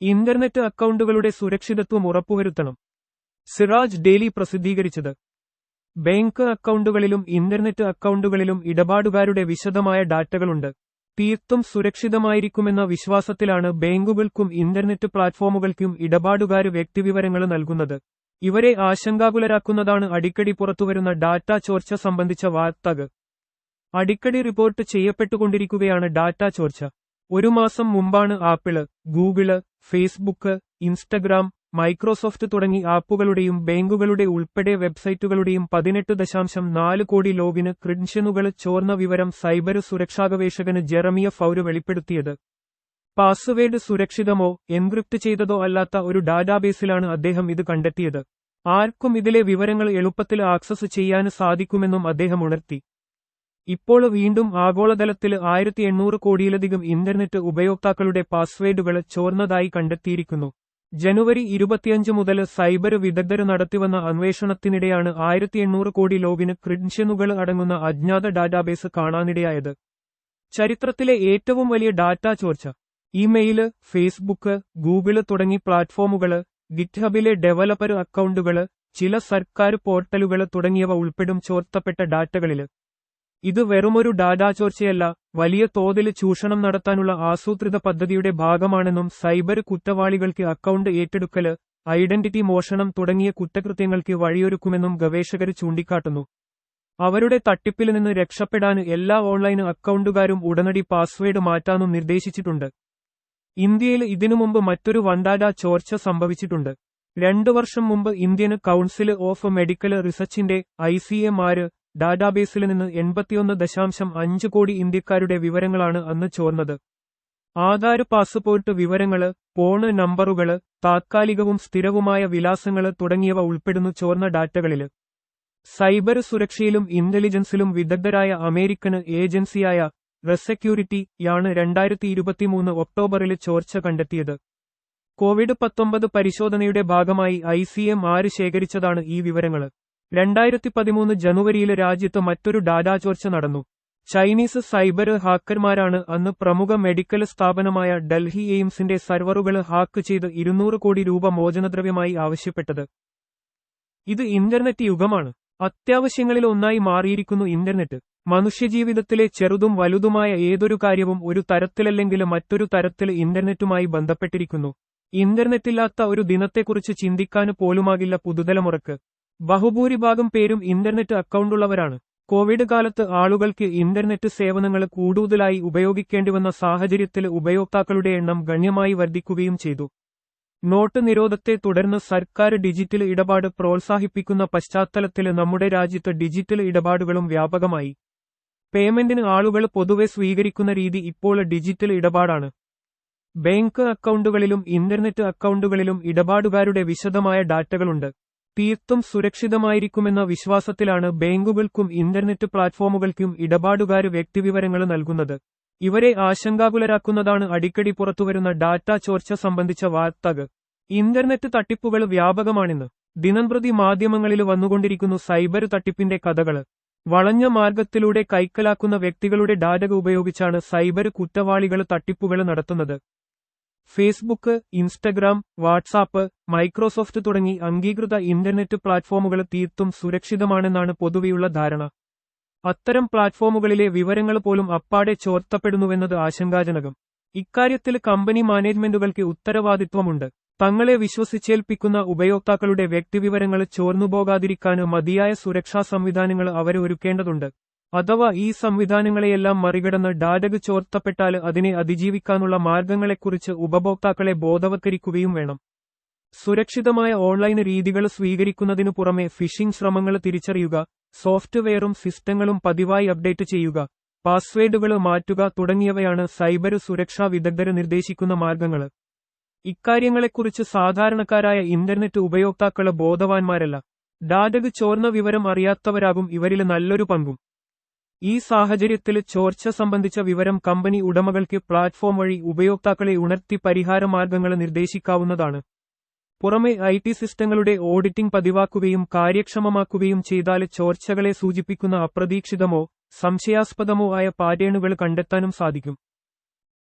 Internet അക്കൗണ്ടുകളുടെ സുരക്ഷിതത്വം ഉറപ്പുവരുത്തണം. സിറാജ് ഡെയിലി പ്രസിദ്ധീകരിച്ചത്. ബാങ്ക് അക്കൗണ്ടുകളിലും ഇന്റർനെറ്റ് അക്കൗണ്ടുകളിലും ഇടപാടുകാരുടെ വിശദമായ ഡാറ്റകളുണ്ട്. തീർത്തും സുരക്ഷിതമായിരിക്കുമെന്ന വിശ്വാസത്തിലാണ് ബാങ്കുകൾക്കും ഇന്റർനെറ്റ് പ്ലാറ്റ്ഫോമുകൾക്കും ഇടപാടുകാര് വ്യക്തിവിവരങ്ങൾ നൽകുന്നത്. ഇവരെ ആശങ്കാകുലരാക്കുന്നതാണ് അടിക്കടി പുറത്തുവരുന്ന ഡാറ്റ ചോർച്ച സംബന്ധിച്ച വാർത്തകൾ. അടിക്കടി റിപ്പോർട്ട് ചെയ്യപ്പെട്ടുകൊണ്ടിരിക്കുകയാണ് ഡാറ്റ ചോർച്ച. ഒരു മാസം മുമ്പാണ് Apple Google Facebook Instagram Microsoft തുടങ്ങി ആപ്പുകളുടെയും ബാങ്കുകളുടെ ഉൾപ്പെടെ വെബ്സൈറ്റുകളുടെയും പതിനെട്ട് ദശാംശം നാല് കോടി ലോഗിന് ക്രിഡൻഷ്യനുകൾ ചോർന്ന വിവരം സൈബർ സുരക്ഷാ സുരക്ഷാഗവേഷകന് ജെറമിയ ഫൗര് വെളിപ്പെടുത്തിയത്. പാസ്വേഡ് സുരക്ഷിതമോ എൻക്രിപ്റ്റ് ചെയ്തതോ അല്ലാത്ത ഒരു ഡാറ്റാബേസിലാണ് അദ്ദേഹം ഇത് കണ്ടെത്തിയത്. ആർക്കും ഇതിലെ വിവരങ്ങൾ എളുപ്പത്തിൽ ആക്സസ് ചെയ്യാൻ സാധിക്കുമെന്നും അദ്ദേഹം ഉണർത്തി. ഇപ്പോൾ വീണ്ടും ആഗോളതലത്തിൽ ആയിരത്തി എണ്ണൂറ് കോടിയിലധികം ഇന്റർനെറ്റ് ഉപയോക്താക്കളുടെ പാസ്വേഡുകൾ ചോർന്നതായി കണ്ടെത്തിയിരിക്കുന്നു. ജനുവരി ഇരുപത്തിയഞ്ച് മുതൽ സൈബർ വിദഗ്ധർ നടത്തിവന്ന അന്വേഷണത്തിനിടെയാണ് ആയിരത്തി എണ്ണൂറ് കോടി ലോഗിന് ക്രിഡൻഷ്യനുകൾ അടങ്ങുന്ന അജ്ഞാത ഡാറ്റാബേസ് കാണാനിടയായത്. ചരിത്രത്തിലെ ഏറ്റവും വലിയ ഡാറ്റ ചോർച്ച ഇമെയിൽ ഫേസ്ബുക്ക് ഗൂഗിൾ തുടങ്ങി പ്ലാറ്റ്ഫോമുകൾ ഗിറ്റ്ഹബിലെ ഡെവലപ്പർ അക്കൗണ്ടുകൾ ചില സർക്കാർ പോർട്ടലുകൾ തുടങ്ങിയവ ഉൾപ്പെടും ചോർത്തപ്പെട്ട ഡാറ്റകളിൽ. ഇത് വെറുമൊരു ഡാറ്റാ ചോർച്ചയല്ല വലിയ തോതിൽ ചൂഷണം നടത്താനുള്ള ആസൂത്രിത പദ്ധതിയുടെ ഭാഗമാണെന്നും സൈബർ കുറ്റവാളികൾക്ക് അക്കൌണ്ട് ഏറ്റെടുക്കൽ ഐഡന്റിറ്റി മോഷണം തുടങ്ങിയ കുറ്റകൃത്യങ്ങൾക്ക് വഴിയൊരുക്കുമെന്നും ഗവേഷകർ ചൂണ്ടിക്കാട്ടുന്നു. അവരുടെ തട്ടിപ്പിൽ നിന്ന് രക്ഷപ്പെടാൻ എല്ലാ ഓൺലൈൻ അക്കൌണ്ടുകാരും ഉടനടി പാസ്വേഡ് മാറ്റാനും നിർദ്ദേശിച്ചിട്ടുണ്ട്. ഇന്ത്യയിൽ ഇതിനു മുമ്പ് മറ്റൊരു വണ്ടാഡ ചോർച്ച സംഭവിച്ചിട്ടുണ്ട്. രണ്ടു വർഷം മുമ്പ് ഇന്ത്യൻ കൌൺസിൽ ഓഫ് മെഡിക്കൽ റിസർച്ചിന്റെ ഐ സി എമാര് ഡാറ്റാബേസിൽ നിന്ന് എൺപത്തിയൊന്ന് ദശാംശം അഞ്ച് കോടി ഇന്ത്യക്കാരുടെ വിവരങ്ങളാണ് അന്ന് ചോർന്നത്. ആധാർ പാസ്പോർട്ട് വിവരങ്ങൾ ഫോണ് നമ്പറുകൾ താത്കാലികവും സ്ഥിരവുമായ വിലാസങ്ങൾ തുടങ്ങിയവ ഉൾപ്പെടുന്നു ചോർന്ന ഡാറ്റകളിൽ. സൈബർ സുരക്ഷയിലും ഇന്റലിജൻസിലും വിദഗ്ധരായ അമേരിക്കൻ ഏജൻസിയായ റെസെക്യൂരിറ്റിയാണ് രണ്ടായിരത്തി ഇരുപത്തിമൂന്ന് ഒക്ടോബറിൽ ചോർച്ച കണ്ടെത്തിയത്. കോവിഡ് പത്തൊമ്പത് പരിശോധനയുടെ ഭാഗമായി ഐ ശേഖരിച്ചതാണ് ഈ വിവരങ്ങൾ. രണ്ടായിരത്തി പതിമൂന്ന് ജനുവരിയിൽ രാജ്യത്ത് മറ്റൊരു ഡാറ്റാ ചോർച്ച നടന്നു. ചൈനീസ് സൈബർ ഹാക്കർമാരാണ് അന്ന് പ്രമുഖ മെഡിക്കൽ സ്ഥാപനമായ ഡൽഹി എയിംസിന്റെ സെർവറുകൾ ഹാക്ക് ചെയ്ത് ഇരുന്നൂറ് കോടി രൂപ മോചനദ്രവ്യമായി ആവശ്യപ്പെട്ടത്. ഇത് ഇന്റർനെറ്റ് യുഗമാണ്. അത്യാവശ്യങ്ങളിൽ ഒന്നായി മാറിയിരിക്കുന്നു ഇന്റർനെറ്റ്. മനുഷ്യജീവിതത്തിലെ ചെറുതും വലുതുമായ ഏതൊരു കാര്യവും ഒരു തരത്തിലല്ലെങ്കിൽ മറ്റൊരു തരത്തിൽ ഇന്റർനെറ്റുമായി ബന്ധപ്പെട്ടിരിക്കുന്നു. ഇന്റർനെറ്റില്ലാത്ത ഒരു ദിനത്തെക്കുറിച്ച് ചിന്തിക്കാൻ പോലുമാകില്ല പുതുതലമുറക്ക്. ബഹുഭൂരിഭാഗം പേരും ഇന്റർനെറ്റ് അക്കൗണ്ടുള്ളവരാണ്. കോവിഡ് കാലത്ത് ആളുകൾക്ക് ഇന്റർനെറ്റ് സേവനങ്ങൾ കൂടുതലായി ഉപയോഗിക്കേണ്ടിവന്ന സാഹചര്യത്തിൽ ഉപയോക്താക്കളുടെ എണ്ണം ഗണ്യമായി വർദ്ധിക്കുകയും ചെയ്തു. നോട്ട് നിരോധത്തെ തുടർന്ന് സർക്കാർ ഡിജിറ്റൽ ഇടപാട് പ്രോത്സാഹിപ്പിക്കുന്ന പശ്ചാത്തലത്തിൽ നമ്മുടെ രാജ്യത്ത് ഡിജിറ്റൽ ഇടപാടുകളും വ്യാപകമായി. പേയ്മെന്റിന് ആളുകൾ പൊതുവെ സ്വീകരിക്കുന്ന രീതി ഇപ്പോൾ ഡിജിറ്റൽ ഇടപാടാണ്. ബാങ്ക് അക്കൗണ്ടുകളിലും ഇന്റർനെറ്റ് അക്കൗണ്ടുകളിലും ഇടപാടുകാരുടെ വിശദമായ ഡാറ്റകളുണ്ട്. തീർത്തും സുരക്ഷിതമായിരിക്കുമെന്ന വിശ്വാസത്തിലാണ് ബാങ്കുകൾക്കും ഇന്റർനെറ്റ് പ്ലാറ്റ്ഫോമുകൾക്കും ഇടപാടുകാർ വ്യക്തിവിവരങ്ങൾ നൽകുന്നത്. ഇവരെ ആശങ്കാകുലരാക്കുന്നതാണ് അടിക്കടി പുറത്തുവരുന്ന ഡാറ്റ ചോർച്ച സംബന്ധിച്ച വാർത്തകൾ. ഇന്റർനെറ്റ് തട്ടിപ്പുകൾ വ്യാപകമാണെന്ന് ദിനംപ്രതി മാധ്യമങ്ങളിൽ വന്നുകൊണ്ടിരിക്കുന്നു സൈബർ തട്ടിപ്പിന്റെ കഥകൾ. വളഞ്ഞ മാർഗത്തിലൂടെ കൈക്കലാക്കുന്ന വ്യക്തികളുടെ ഡാറ്റ ഉപയോഗിച്ചാണ് സൈബർ കുറ്റവാളികൾ തട്ടിപ്പുകൾ നടത്തുന്നത്. ഫേസ്ബുക്ക് ഇൻസ്റ്റഗ്രാം വാട്സാപ്പ് മൈക്രോസോഫ്റ്റ് തുടങ്ങി അംഗീകൃത ഇന്റർനെറ്റ് പ്ലാറ്റ്ഫോമുകൾ തീർത്തും സുരക്ഷിതമാണെന്നാണ് പൊതുവെയുള്ള ധാരണ. അത്തരം പ്ലാറ്റ്ഫോമുകളിലെ വിവരങ്ങൾ പോലും അപ്പാടെ ചോർത്തപ്പെടുന്നുവെന്നത് ആശങ്കാജനകം. ഇക്കാര്യത്തിൽ കമ്പനി മാനേജ്മെന്റുകൾക്ക് ഉത്തരവാദിത്വമുണ്ട്. തങ്ങളെ വിശ്വസിച്ചേൽപ്പിക്കുന്ന ഉപയോക്താക്കളുടെ വ്യക്തിവിവരങ്ങൾ ചോർന്നുപോകാതിരിക്കാൻ മതിയായ സുരക്ഷാ സംവിധാനങ്ങൾ അവരെ ഒരുക്കേണ്ടതുണ്ട്. അഥവാ ഈ സംവിധാനങ്ങളെയെല്ലാം മറികടന്ന് ഡാറ്റക് ചോർത്തപ്പെട്ടാൽ അതിനെ അതിജീവിക്കാനുള്ള മാർഗങ്ങളെക്കുറിച്ച് ഉപഭോക്താക്കളെ ബോധവത്കരിക്കുകയും വേണം. സുരക്ഷിതമായ ഓൺലൈൻ രീതികൾ സ്വീകരിക്കുന്നതിനു പുറമെ ഫിഷിംഗ് ശ്രമങ്ങൾ തിരിച്ചറിയുക സോഫ്റ്റ്വെയറും സിസ്റ്റങ്ങളും പതിവായി അപ്ഡേറ്റ് ചെയ്യുക പാസ്വേഡുകൾ മാറ്റുക തുടങ്ങിയവയാണ് സൈബർ സുരക്ഷാ വിദഗ്ധര് നിർദ്ദേശിക്കുന്ന മാർഗങ്ങൾ. ഇക്കാര്യങ്ങളെക്കുറിച്ച് സാധാരണക്കാരായ ഇന്റർനെറ്റ് ഉപയോക്താക്കൾ ബോധവാന്മാരല്ല. ഡാറ്റക് ചോർന്ന വിവരം അറിയാത്തവരാകും ഇവരിൽ നല്ലൊരു പങ്കും. ഈ സാഹചര്യത്തിൽ ചോർച്ച സംബന്ധിച്ച വിവരം കമ്പനി ഉടമകൾക്ക് പ്ലാറ്റ്ഫോം വഴി ഉപയോക്താക്കളെ ഉണർത്തി പരിഹാര മാർഗങ്ങൾ നിർദ്ദേശിക്കാവുന്നതാണ്. പുറമെ ഐ ടി സിസ്റ്റങ്ങളുടെ ഓഡിറ്റിംഗ് പതിവാക്കുകയും കാര്യക്ഷമമാക്കുകയും ചെയ്താൽ ചോർച്ചകളെ സൂചിപ്പിക്കുന്ന അപ്രതീക്ഷിതമോ സംശയാസ്പദമോ ആയ പാറ്റേണുകൾ കണ്ടെത്താനും സാധിക്കും.